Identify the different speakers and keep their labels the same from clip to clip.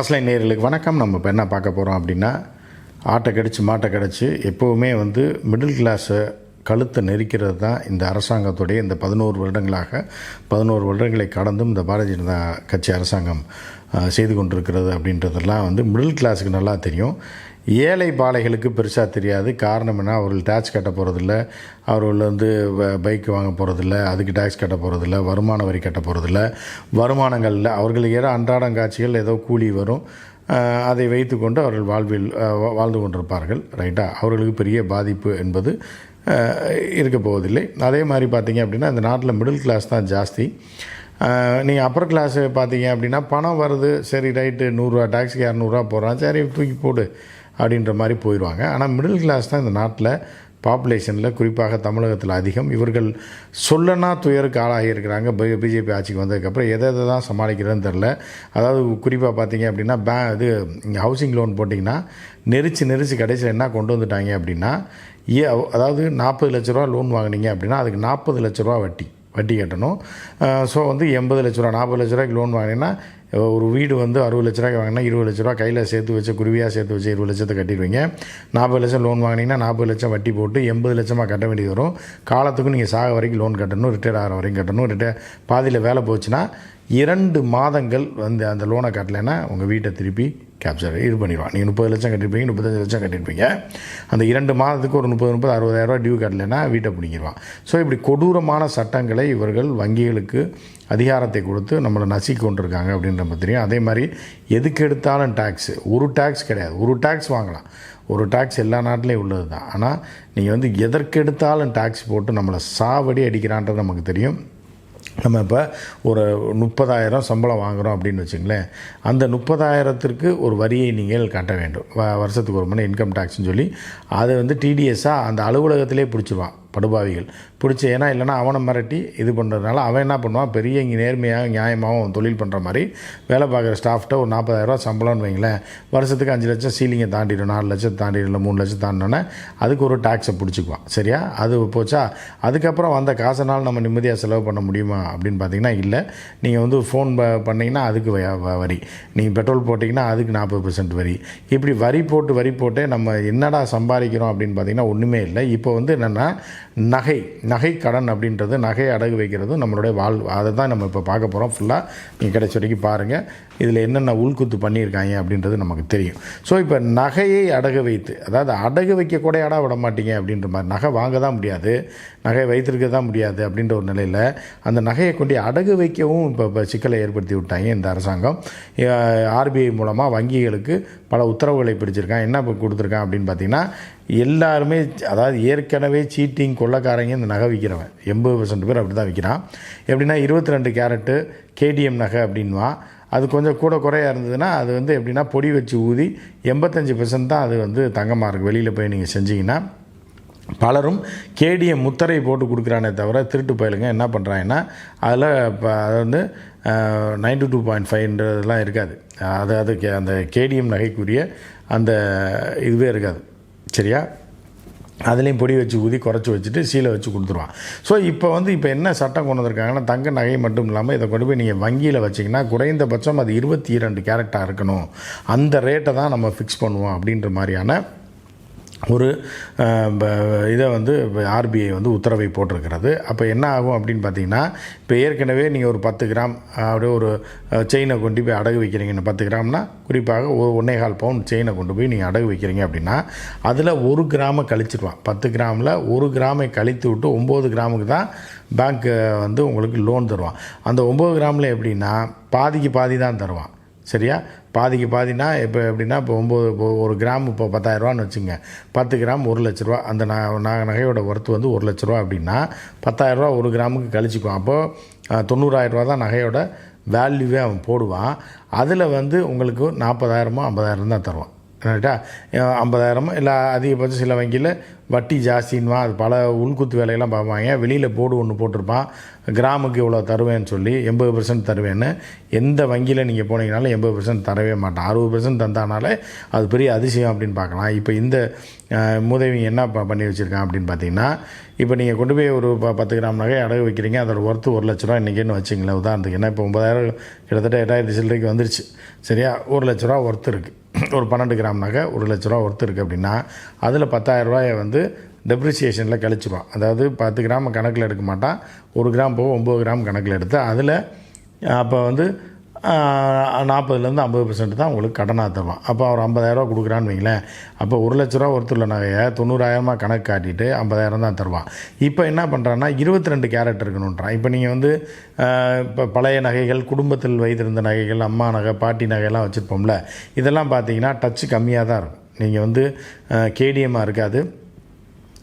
Speaker 1: First line நேர்களுக்கு வணக்கம். நம்ம இப்போ என்ன பார்க்க போகிறோம் அப்படின்னா ஆட்டை கடிச்சு மாட்டை கடிச்சு எப்போவுமே வந்து மிடில் கிளாஸை கழுத்தை நெரிக்கிறது தான் இந்த அரசாங்கத்துடைய இந்த பதினோரு வருடங்களாக பதினோரு வருடங்களை கடந்தும் இந்த பாரதிய ஜனதா கட்சி அரசாங்கம் செய்து கொண்டிருக்கிறது அப்படின்றதெல்லாம் வந்து மிடில் கிளாஸுக்கு நல்லா தெரியும். ஏழை பாலைகளுக்கு பெருசாக தெரியாது. காரணம் என்ன? அவர்கள் டேக்ஸ் கட்ட போகிறதில்ல அவர்கள் வந்து பைக் வாங்க போகிறதில்ல அதுக்கு டேக்ஸ் கட்ட போகிறதில்ல வருமான வரி கட்ட போகிறதில்ல வருமானங்களில் அவர்களுக்கு ஏதோ அன்றாடம் காட்சிகள் ஏதோ கூலி வரும். அதை வைத்துக்கொண்டு அவர்கள் வாழ்வில் வாழ்ந்து கொண்டிருப்பார்கள். ரைட்டாக அவர்களுக்கு பெரிய பாதிப்பு என்பது இருக்க போவதில்லை. அதே மாதிரி பார்த்தீங்க அப்படின்னா இந்த நாட்டில் மிடில் கிளாஸ் தான் ஜாஸ்தி. நீங்கள் அப்பர் கிளாஸு பார்த்தீங்க அப்படின்னா பணம் வருது. சரி ரைட்டு நூறுரூவா டாக்ஸிக்கு இரநூறுவா போடுறான். சரி தூக்கி போடு. அப்படின்ற மாதிரி போயிடுவாங்க. ஆனால் மிடில் கிளாஸ் தான் இந்த நாட்டில் பாப்புலேஷனில் குறிப்பாக தமிழகத்தில் அதிகம். இவர்கள் சொல்லனா துயருக்கு ஆளாகி இருக்கிறாங்க பிஜேபி ஆட்சிக்கு வந்ததுக்கப்புறம் எதை எதை தான் சமாளிக்கிறதுன்னு தெரில அதாவது குறிப்பாக பார்த்தீங்க அப்படின்னா பே இது ஹவுசிங் லோன் போட்டிங்கன்னா நெரிச்சு நெரிச்சு கடைசியில் என்ன கொண்டு வந்துட்டாங்க அப்படின்னா ஏ அதாவது நாற்பது லட்ச ரூபா லோன் வாங்குனீங்க அப்படின்னா அதுக்கு நாற்பது லட்ச ரூபா வட்டி. வட்டி கட்டணும். ஸோ வந்து எண்பது லட்ச ரூபா நாற்பது லட்ச ரூபாய்க்கு லோன் வாங்கினீங்கன்னா ஒரு வீடு வந்து அறுபது லட்ச ரூபாய்க்கு வாங்கினா இருபது லட்ச ரூபா கையில் சேர்த்து வச்சு குருவியாக சேர்த்து வச்சு இருபது லட்சத்தை கட்டிடுவீங்க. நாற்பது லட்சம் லோன் வாங்கினீங்கன்னா நாற்பது லட்சம் வட்டி போட்டு எண்பது லட்சமாக கட்ட வேண்டியது வரும். காலத்துக்கும் நீங்கள் சாக வரைக்கும் லோன் கட்டணும் ரிட்டையர் ஆகிற வரைக்கும் கட்டணும். ரிட்டையர் பாதியில் வேலை போச்சுன்னா இரண்டு மாதங்கள் வந்து அந்த லோனை கட்டலைன்னா உங்கள் வீட்டை திருப்பி கேப்சர் இது பண்ணிடுவான். நீங்கள் முப்பது லட்சம் கட்டிருப்பீங்க முப்பத்தஞ்சு லட்சம் கட்டிருப்பீங்க. அந்த இரண்டு மாதத்துக்கு ஒரு முப்பது முப்பது அறுபதாயிரரூவா டியூ கட்டலைன்னா வீட்டை பிடிங்கிடுவான் ஸோ இப்படி கொடூரமான சட்டங்களை இவர்கள் வங்கிகளுக்கு அதிகாரத்தை கொடுத்து நம்மளை நசுக்கி கொண்டிருக்காங்க அப்படின்ற மாதிரி தெரியும். அதே மாதிரி எதுக்கு எடுத்தாலும் டேக்ஸு ஒரு டேக்ஸ் கிடையாது. ஒரு டேக்ஸ் வாங்கலாம். ஒரு டேக்ஸ் எல்லா நாட்டிலையும் உள்ளது தான் ஆனால் நீங்கள் வந்து எதற்கு எடுத்தாலும் டேக்ஸ் போட்டு நம்மளை சாவடி அடிக்கிறான்றது நமக்கு தெரியும். நம்ம இப்போ ஒரு முப்பதாயிரம் சம்பளம் வாங்குகிறோம் அப்படின்னு வச்சுங்களேன் அந்த முப்பதாயிரத்திற்கு ஒரு வரியை நீங்கள் கட்ட வேண்டும். வருஷத்துக்கு ஒரு மணி இன்கம் டேக்ஸ்னு சொல்லி அதை வந்து டிடிஎஸ்ஸாக அந்த அலுவலகத்திலே பிடிச்சிருவான். படுபாவிகள். பிடிச்சி ஏன்னா இல்லைன்னா அவனை மிரட்டி இது பண்ணுறதுனால அவன் என்ன பண்ணுவான்? பெரிய இங்கே நேர்மையாக நியாயமாகவும் தொழில் பண்ணுற மாதிரி வேலை பார்க்குற ஸ்டாஃப்ட்ட ஒரு நாற்பதாயிரரூவா சம்பளம்னு வைங்களேன். வருஷத்துக்கு அஞ்சு லட்சம் சீலிங்கை தாண்டிடும். நாலு லட்சம் தாண்டிடும். இல்லை மூணு லட்சம் தாண்டினோன்னே அதுக்கு ஒரு டேக்ஸை பிடிச்சிக்குவான். சரியா? அது போச்சா? அதுக்கப்புறம் வந்த காசனால் நம்ம நிம்மதியாக செலவு பண்ண முடியுமா? அப்படின்னு பார்த்தீங்கன்னா இல்லை. நீங்கள் வந்து ஃபோன் பண்ணிங்கன்னா அதுக்கு வ- வரி. நீங்கள் பெட்ரோல் போட்டிங்கன்னா அதுக்கு நாற்பது பர்சன்ட் வரி. இப்படி வரி போட்டு வரி போட்டு நம்ம என்னடா சம்பாதிக்கிறோம் அப்படின்னு பார்த்தீங்கன்னா ஒன்றுமே இல்லை. இப்போ வந்து என்னென்னா நகை நகை கடன் அப்படின்றது நகை அடகு வைக்கிறது நம்மளுடைய வாழ் அதை தான் நம்ம இப்போ பார்க்க போகிறோம் ஃபுல்லாக நீங்கள் கிடைச்ச வரைக்கும் பாருங்கள் இதில் என்னென்ன உள்குத்து பண்ணியிருக்காங்க அப்படின்றது நமக்கு தெரியும். ஸோ இப்போ நகையை அடகு வைத்து அதாவது அடகு வைக்க கூட அடா விட மாட்டீங்க அப்படின்ற மாதிரி நகை வாங்க தான் முடியாது நகை வைத்திருக்க தான் முடியாது அப்படின்ற ஒரு நிலையில் அந்த நகையை கொண்டு அடகு வைக்கவும் இப்போ இப்போ சிக்கலை ஏற்படுத்தி விட்டாங்க இந்த அரசாங்கம். ஆர்பிஐ மூலமாக வங்கிகளுக்கு பல உத்தரவுகளை பிடிச்சிருக்கான் என்ன இப்போ கொடுத்துருக்கான் அப்படின்னு பார்த்தீங்கன்னா எல்லாருமே அதாவது ஏற்கனவே சீட்டிங் கொள்ளக்காரங்க இந்த நகை விற்கிறவன் எண்பது பர்சன்ட் பேர் அப்படி தான் விற்கிறான் எப்படின்னா இருபத்தி ரெண்டு கேரட்டு கேடிஎம் நகை அப்படின்வான் அது கொஞ்சம் கூட குறையாக இருந்ததுன்னா அது வந்து எப்படின்னா பொடி வச்சு ஊதி எண்பத்தஞ்சு பர்சன்ட் தான் அது வந்து தங்கமாக இருக்குது வெளியில் போய் நீங்கள் செஞ்சீங்கன்னா பலரும் கேடிஎம் முத்திரை போட்டு கொடுக்குறானே தவிர திருட்டு பயலுங்க என்ன பண்ணுறாங்கன்னா அதில் இப்போ அது வந்து நைன்டி டூ பாயிண்ட் ஃபைவ்ன்றதுலாம் இருக்காது. அது அதுக்கு அந்த கேடிஎம் நகைக்குரிய அந்த இதுவே இருக்காது. சரியா? அதுலேயும் பொடி வச்சு ஊதி குறைச்சி வச்சுட்டு சீலை வச்சு கொடுத்துருவான். ஸோ இப்போ வந்து இப்போ என்ன சட்டம் கொண்டு வந்திருக்காங்கன்னா தங்க நகை மட்டும் இல்லாமல் இதை கொண்டு போய் நீங்கள் வங்கியில் வச்சிங்கன்னா குறைந்தபட்சம் அது இருபத்தி இரண்டு கேரக்டாக இருக்கணும். அந்த ரேட்டை தான் நம்ம ஃபிக்ஸ் பண்ணுவோம் அப்படின்ற மாதிரியான ஒரு இதை வந்து ஆர்பிஐ வந்து உத்தரவை போட்டிருக்கிறது. அப்போ என்ன ஆகும் அப்படின்னு பார்த்தீங்கன்னா இப்போ ஏற்கனவே நீங்கள் ஒரு பத்து கிராம் அப்படியே ஒரு செயினை கொண்டு போய் அடகு வைக்கிறீங்கன்னு பத்து கிராம்னா குறிப்பாக ஒரு ஒன்றே கால் பவுன் செயினை கொண்டு போய் நீங்கள் அடகு வைக்கிறீங்க அப்படின்னா அதில் ஒரு கிராமை கழிச்சிடுவான் பத்து கிராமில் ஒரு கிராமை கழித்து விட்டு ஒம்பது கிராமுக்கு தான் பேங்க்கு வந்து உங்களுக்கு லோன் தருவான். அந்த ஒம்பது கிராமில் எப்படின்னா பாதிக்கு பாதி தான் தருவான். சரியா? பாதிக்கு பாதினா இப்போ எப்படின்னா இப்போ ஒம்பது இப்போ ஒரு கிராம் இப்போ பத்தாயிரரூவான்னு வச்சுங்க. பத்து கிராம் ஒரு லட்ச ரூபா. அந்த ந ந- நகையோட ஒர்த்து வந்து ஒரு லட்ச ரூபா அப்படின்னா பத்தாயிரரூவா ஒரு கிராமுக்கு கழிச்சிக்குவான். அப்போது தொண்ணூறாயிரரூவா தான் நகையோட வேல்யூவே அவன் போடுவான். அதில் வந்து உங்களுக்கு நாற்பதாயிரமோ ஐம்பதாயிரம் தான் தருவான். ரைட்டா ஐம்பதாயிரமோ இல்லை அதிகபட்சம் சில வங்கியில் வட்டி ஜாஸ்தின்வா அது பல உள்குத்து வேலையெல்லாம் பார்ப்பாங்க. வெளியில் போர்டு ஒன்று போட்டிருப்பான். கிராமுக்கு இவ்வளோ தருவேன்னு சொல்லி எண்பது பர்சன்ட் தருவேன்னு. எந்த வங்கியில் நீங்கள் போனீங்கனாலும் எண்பது பர்சன்ட் தரவே மாட்டான். அறுபது பர்சன்ட் தந்தானாலே அது பெரிய அதிசயம் அப்படின்னு பார்க்கலாம். இப்போ இந்த அஹ், என்ன ப- பண்ணி வச்சுருக்கான் அப்படின்னு பார்த்தீங்கன்னா இப்போ நீங்கள் கொண்டு போய் ஒரு ப பத்து கிராம் நகை அடகு வைக்கிறீங்க. அதோட ஒர்த்து ஒரு லட்ச ரூபா இன்றைக்கின்னு வச்சிங்களேன். உதாரணத்துக்கு என்ன? இப்போ ஒன்பதாயிரம் கிட்டத்தட்ட எட்டாயிரத்தி சில்லறைக்கு வந்துருச்சு. சரியா? ஒரு லட்ச ரூபா ஒர்த்து இருக்குது ஒரு பன்னெண்டு கிராம் நகை ஒரு லட்ச ரூபா ஒர்த்து இருக்குது அப்படின்னா அதில் பத்தாயிரம் ரூபாயை வந்து டெப்ரிசியேஷனில் கழிச்சிருவான் அதாவது பத்து கிராம் கணக்கில் எடுக்க மாட்டான். ஒரு கிராம் போக ஒம்பது கிராம் கணக்கில் எடுத்து அதில் அப்போ வந்து நாற்பதுலேருந்து ஐம்பது பர்சன்ட் தான் உங்களுக்கு கடனாக தருவான். அப்போ அவர் ஐம்பதாயிரரூவா கொடுக்குறான்னு வைங்களேன். அப்போ ஒரு லட்ச ரூபா ஒருத்தருள்ள நகையை தொண்ணூறாயிரமாக கணக்கு காட்டிட்டு ஐம்பதாயிரம் தான் தருவான். இப்போ என்ன பண்ணுறான்னா இருபத்தி ரெண்டு கேரட் இருக்கணுன்றான் இப்போ நீங்கள் வந்து இப்போ பழைய நகைகள் குடும்பத்தில் வைத்திருந்த நகைகள் அம்மா நகை பாட்டி நகையெல்லாம் வச்சுருப்போம்ல. இதெல்லாம் பார்த்தீங்கன்னா டச்சு கம்மியாக தான் இருக்கும். நீங்கள் வந்து கேடிஎம்மாக இருக்காது.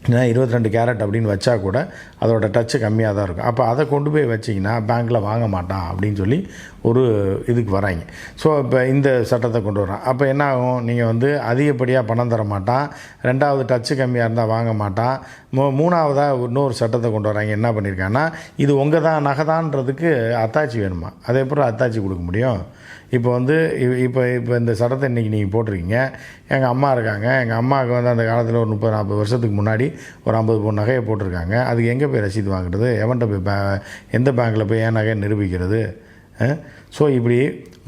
Speaker 1: ஏன்னா இருபத்தி ரெண்டு கேரட் அப்படின்னு வச்சா கூட அதோட டச்சு கம்மியாக தான் இருக்கும். அப்போ அதை கொண்டு போய் வச்சிங்கன்னா பேங்க்கில் வாங்க மாட்டான் அப்படின்னு சொல்லி ஒரு இதுக்கு வராங்க. ஸோ இப்போ இந்த சட்டத்தை கொண்டு வரான். அப்போ என்ன ஆகும்? நீங்கள் வந்து அதிகப்படியாக பணம் தர மாட்டான். ரெண்டாவது டச்சு கம்மியாக இருந்தால் வாங்க மாட்டான். மூ மூணாவதாக இன்னொரு சட்டத்தை கொண்டு வராங்க. என்ன பண்ணியிருக்காங்கன்னா இது உங்கள் தான் நகைதான்றதுக்கு அத்தாச்சி வேணுமா? அதே போல் அத்தாச்சி கொடுக்க முடியும். இப்போ வந்து இப்போ இப்போ இந்த சட்டத்தை இன்றைக்கி நீங்கள் போட்டிருக்கீங்க. எங்கள் அம்மா இருக்காங்க. எங்கள் அம்மாவுக்கு வந்து அந்த காலத்தில் ஒரு முப்பது நாற்பது வருஷத்துக்கு முன்னாடி ஒரு ஐம்பது பவுன் நகையை போட்டிருக்காங்க. அதுக்கு எங்கே போய் ரசீது வாங்குறது? எவன்கிட்ட போய் பே எந்த பேங்க்கில் போய் என் நகையை நிரூபிக்கிறது? ஸோ இப்படி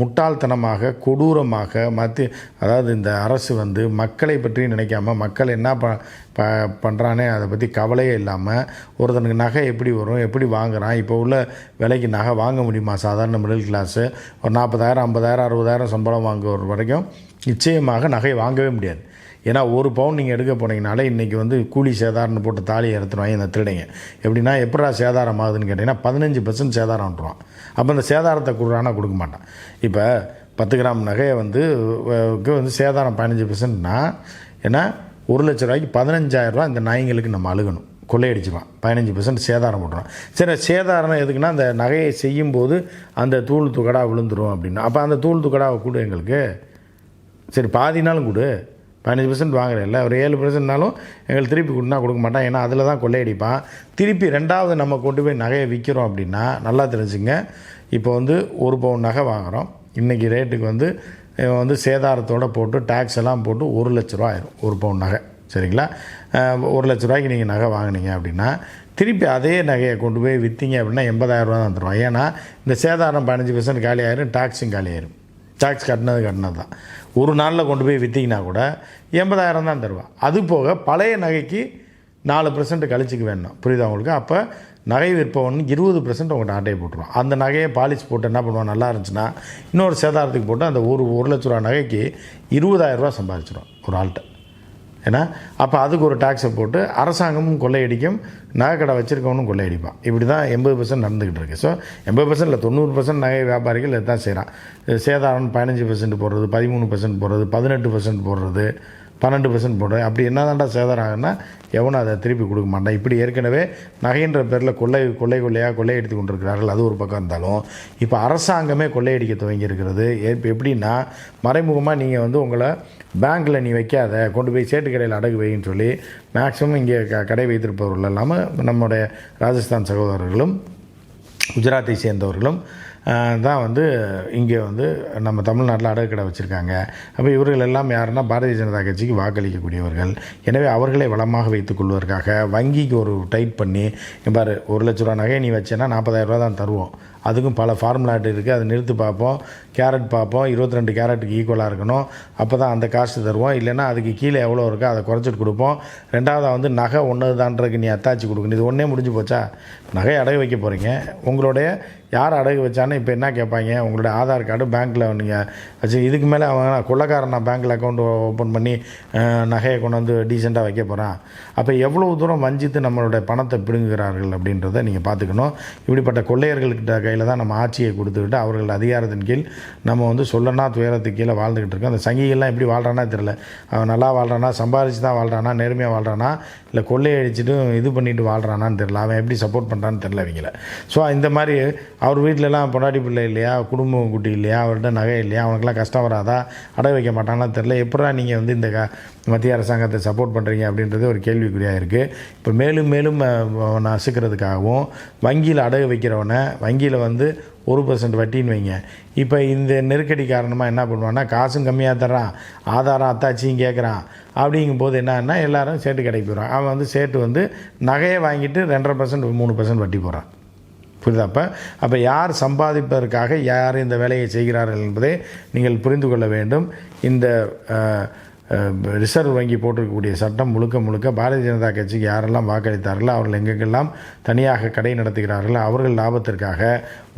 Speaker 1: முட்டாள்தனமாக கொடூரமாக மத்திய அதாவது இந்த அரசு வந்து மக்களை பற்றி நினைக்காம மக்கள் என்ன ப ப பண்ணுறானே அதை பற்றி கவலையே இல்லாமல் ஒருத்தனுக்கு நகை எப்படி வரும் எப்படி வாங்குறான் இப்போ உள்ள விலைக்கு நகை வாங்க முடியுமா? சாதாரண மிடில் கிளாஸு ஒரு நாற்பதாயிரம் ஐம்பதாயிரம் அறுபதாயிரம் சம்பளம் வாங்குற வரைக்கும் நிச்சயமாக நகை வாங்கவே முடியாது. ஏன்னா ஒரு பவுன் நீங்கள் எடுக்க போனீங்கனாலே இன்றைக்கி வந்து கூலி சேதாரம்னு போட்டு தாலியை இறத்துருவாங்க இந்த திருடைங்க. எப்படின்னா எப்படா சேதாரம் ஆகுதுன்னு கேட்டிங்கன்னா பதினஞ்சு பர்சன்ட் சேதாரம்ன்றான் அப்போ இந்த சேதாரத்தை கொடுறானா கொடுக்க மாட்டான். இப்போ பத்து கிராம் நகையை வந்து வந்து சேதாரம் பதினஞ்சு பர்சன்ட்னா ஏன்னா ஒரு லட்ச ரூபாய்க்கு பதினஞ்சாயிரம் ரூபா இந்த நாய்ங்களுக்கு நம்ம அழுகணும். கொள்ளையடிச்சுப்பான் பதினஞ்சு பர்சன்ட் சேதாரம் போட்டுருவான். சரி சேதாரம் எதுக்குன்னா அந்த நகையை செய்யும்போது அந்த தூள் துக்கடா விழுந்துடும் அப்படின்னா. அப்போ அந்த தூள் துக்கடாவை கொடு எங்களுக்கு. சரி பாதினாலும் கொடு. பதினஞ்சு பர்சன்ட் வாங்குறேன்ல ஒரு ஏழு பர்சன்ட்னாலும் எங்களுக்கு திருப்பி கொடுனா கொடுக்க மாட்டான். ஏன்னா அதில் தான் கொள்ளையடிப்பான். திருப்பி ரெண்டாவது நம்ம கொண்டு போய் நகையை விற்கிறோம் அப்படின்னா நல்லா தெரிஞ்சுங்க. இப்போ வந்து ஒரு பவுன் நகை வாங்குகிறோம் இன்றைக்கி ரேட்டுக்கு வந்து வந்து சேதாரத்தோடு போட்டு டேக்ஸ் எல்லாம் போட்டு ஒரு லட்ச ரூபா ஆயிரும் ஒரு பவுன் நகை. சரிங்களா? ஒரு லட்ச ரூபாய்க்கு நீங்கள் நகை வாங்குனீங்க அப்படின்னா திருப்பி அதே நகையை கொண்டு போய் விற்றீங்க அப்படின்னா எண்பதாயிரம் ரூபா தான் தருவோம் ஏன்னா இந்த சேதாரம் பதினஞ்சு பர்சன்ட் காலி ஆயிரும் டேக்ஸும் காலி ஆயிரும். டாக்ஸ் கட்டினது கட்டினது தான் ஒரு நாளில் கொண்டு போய் விற்றீங்கன்னா கூட எண்பதாயிரம் தான் தருவான். அது போக பழைய நகைக்கு நாலு பர்சன்ட் கழிச்சுக்க வேணும் புரியுதா உங்களுக்கு? அப்போ நகை விற்பவன் இருபது பர்சன்ட் உங்கள்கிட்ட ஆட்டையை போட்டுருவான். அந்த நகையை பாலிஷ் போட்டு என்ன பண்ணுவான்? நல்லா இருந்துச்சுன்னா இன்னொரு சேதாரத்துக்கு போட்டு அந்த ஒரு ஒரு லட்ச ரூபா நகைக்கு இருபதாயிரம் ரூபா சம்பாதிச்சிடும் ஒரு ஆள்கிட்ட. ஏன்னா அப்போ அதுக்கு ஒரு டேக்ஸை போட்டு அரசாங்கமும் கொள்ளையடிக்கும் நகைக்கடை வச்சுருக்கவனும் கொள்ளையடிப்பான். இப்படி தான் எண்பது பர்சன்ட் நடந்துக்கிட்டு இருக்கு. ஸோ எண்பது பர்சன்ட் இல்லை தொண்ணூறு பர்சன்ட் நகை வியாபாரிகள் இதான் செய்கிறான் சேதாரம் பதினஞ்சு பர்சன்ட் போடுறது பதிமூணு பர்சன்ட் போடுறது பதினெட்டு பர்சன்ட் போடுறது பன்னெண்டு பர்சன்ட் போடுறது. அப்படி என்ன தாண்டா சேதாரம் ஆகுன்னா எவனும் அதை திருப்பி கொடுக்க மாட்டான். இப்படி ஏற்கனவே நகைன்ற பேரில் கொள்ளை கொள்ளை கொள்ளையாக கொள்ளையடித்து கொண்டிருக்கிறார்கள். அது ஒரு பக்கம் இருந்தாலும் இப்போ அரசாங்கமே கொள்ளையடிக்க துவங்கி இருக்கிறது. எப்படின்னா மறைமுகமாக நீங்கள் வந்து உங்களை பேங்க்கில் நீ வைக்காத கொண்டு போய் சேட்டு கடையில் அடகு வைன்னு சொல்லி மேக்ஸிமம் இங்கே க கடை வைத்திருப்பவர்கள் இல்லாமல் நம்முடைய ராஜஸ்தான் சகோதரர்களும் குஜராத்தை சேர்ந்தவர்களும் தான் வந்து இங்கே வந்து நம்ம தமிழ்நாட்டில் அடகு கடை வச்சுருக்காங்க. அப்போ இவர்கள் எல்லாம் யாருன்னா பாரதிய ஜனதா கட்சிக்கு வாக்களிக்கக்கூடியவர்கள். எனவே அவர்களை வளமாக வைத்துக் கொள்வதற்காக வங்கிக்கு ஒரு டைட் பண்ணி பாரு ஒரு லட்ச ரூபா நகையை நீ வச்சேன்னா நாற்பதாயிரம் ரூபா தான் தருவோம். அதுக்கும் பல ஃபார்முலாட்டு இருக்குது அதை நிறுத்து பார்ப்போம். கேரட் பார்ப்போம். இருபத்தி ரெண்டு கேரட்டுக்கு ஈக்குவலாக இருக்கணும். அப்போ தான் அந்த காசு தருவோம். இல்லைன்னா அதுக்கு கீழே எவ்வளோ இருக்கோ அதை குறைச்சிட்டு கொடுப்போம். ரெண்டாவதாக வந்து நகை ஒன்று தான்றதுக்கு நீ அத்தாச்சி கொடுக்கணும். இது ஒன்றே முடிஞ்சு போச்சா? நகை அடகு வைக்க போகிறீங்க உங்களுடைய யார் அடகு வச்சான்னு இப்போ என்ன கேட்பாங்க? உங்களுடைய ஆதார் கார்டு பேங்க்கில் நீங்கள் வச்சு இதுக்கு மேலே அவன் கொள்ளக்காரன் நான் பேங்க்கில் அக்கௌண்ட் ஓப்பன் பண்ணி நகையை கொண்டு வந்து டீசெண்டாக வைக்க போகிறான் அப்போ எவ்வளோ தூரம் வஞ்சித்து நம்மளுடைய பணத்தை பிடுங்குகிறார்கள் அப்படின்றத நீங்கள் பார்த்துக்கணும். இப்படிப்பட்ட கொள்ளையர்கள்கிட்ட கையில் தான் நம்ம ஆட்சியை கொடுத்துக்கிட்டு அவர்கள் அதிகாரத்தின் கீழ் நம்ம வந்து சொல்லனா துயரத்துக்கு கீழே வாழ்ந்துக்கிட்டு இருக்கோம். அந்த சங்கிகள்லாம் எப்படி வாழ்கிறானா தெரில அவன் நல்லா வாழ்கிறானா சம்பாரிச்சு தான் வாழ்கிறானா நேர்மையாக வாழ்கிறானா இல்லை கொள்ளையடிச்சிட்டு இது பண்ணிட்டு வாழ்கிறானான்னு தெரில அவன் எப்படி சப்போர்ட் பண்ணுறான்னு தெரில அவங்கள ஸோ இந்த மாதிரி அவர் வீட்டிலலாம் பொண்டாட்டி பிள்ளை இல்லையா குடும்பம் குட்டி இல்லையா அவர்கிட்ட நகை இல்லையா அவனுக்குலாம் கஷ்டம் வராதா அடகு வைக்க மாட்டானா தெரில எப்படா நீங்கள் வந்து இந்த க மத்திய அரசாங்கத்தை சப்போர்ட் பண்ணுறீங்க அப்படின்றது ஒரு கேள்விக்குறியாக இருக்குது இப்போ மேலும் மேலும் அஹ், நசுக்கிறதுக்காகவும் வங்கியில் அடகு வைக்கிறவனை வங்கியில் வந்து ஒரு பர்சன்ட் வட்டின்னு வைங்க. இப்போ இந்த நெருக்கடி காரணமாக என்ன பண்ணுவான்னா காசும் கம்மியாக தர்றான் ஆதாரம் அத்தாச்சியும் கேட்குறான் அப்படிங்கும்போது என்னன்னா எல்லாரும் சேட்டு கடைக்கு போகிறான் அவன் வந்து சேட்டு வந்து நகையை வாங்கிட்டு ரெண்டரை பர்சன்ட் மூணு பர்சன்ட் வட்டி போகிறான் புரியுதா அப்போ? அப்போ யார் சம்பாதிப்பதற்காக யார் இந்த வேலையை செய்கிறார்கள் என்பதை நீங்கள் புரிந்து கொள்ள வேண்டும். இந்த ரிசர்வ் வங்கி போட்டிருக்கக்கூடிய சட்டம் முழுக்க முழுக்க பாரதிய ஜனதா கட்சிக்கு யாரெல்லாம் வாக்களித்தார்களோ அவர்கள் எங்கெங்கெல்லாம் தனியாக கடை நடத்துகிறார்களோ அவர்கள் லாபத்திற்காக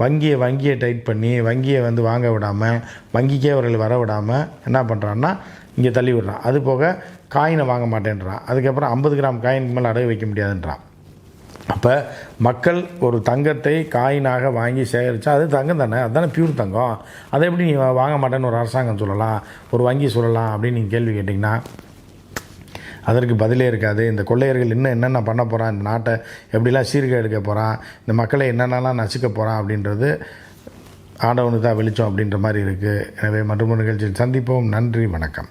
Speaker 1: வங்கியை வங்கியை டைட் பண்ணி வங்கியை வந்து வாங்க விடாமல் வங்கிக்கே அவர்கள் வர விடாமல் என்ன பண்ணுறான்னா இங்கே தள்ளி விடுறான். அது போக காயினை வாங்க மாட்டேன்றான். அதுக்கப்புறம் ஐம்பது கிராம் காயினுக்கு மேலே அடகு வைக்க முடியாதுன்றான். அப்போ மக்கள் ஒரு தங்கத்தை காயினாக வாங்கி சேகரித்தா அது தங்கம் தானே? அதுதானே பியூர் தங்கம். அதை எப்படி நீ வாங்க மாட்டேன்னு ஒரு அரசாங்கம் சொல்லலாம் ஒரு வங்கி சொல்லலாம் அப்படின்னு நீங்கள் கேள்வி கேட்டிங்கன்னா அதற்கு பதிலே இருக்காது. இந்த கொள்ளையர்கள் இன்னும் என்னென்ன பண்ண போகிறான் இந்த நாட்டை எப்படிலாம் சீர்கேடு எடுக்க போகிறான் இந்த மக்களை என்னென்னலாம் நசுக்க போகிறான் அப்படின்றது ஆண்டவனுக்கு தான் வெளிச்சம் அப்படின்ற மாதிரி இருக்குது எனவே மற்றொரு நிகழ்ச்சியில் சந்திப்போம். நன்றி வணக்கம்.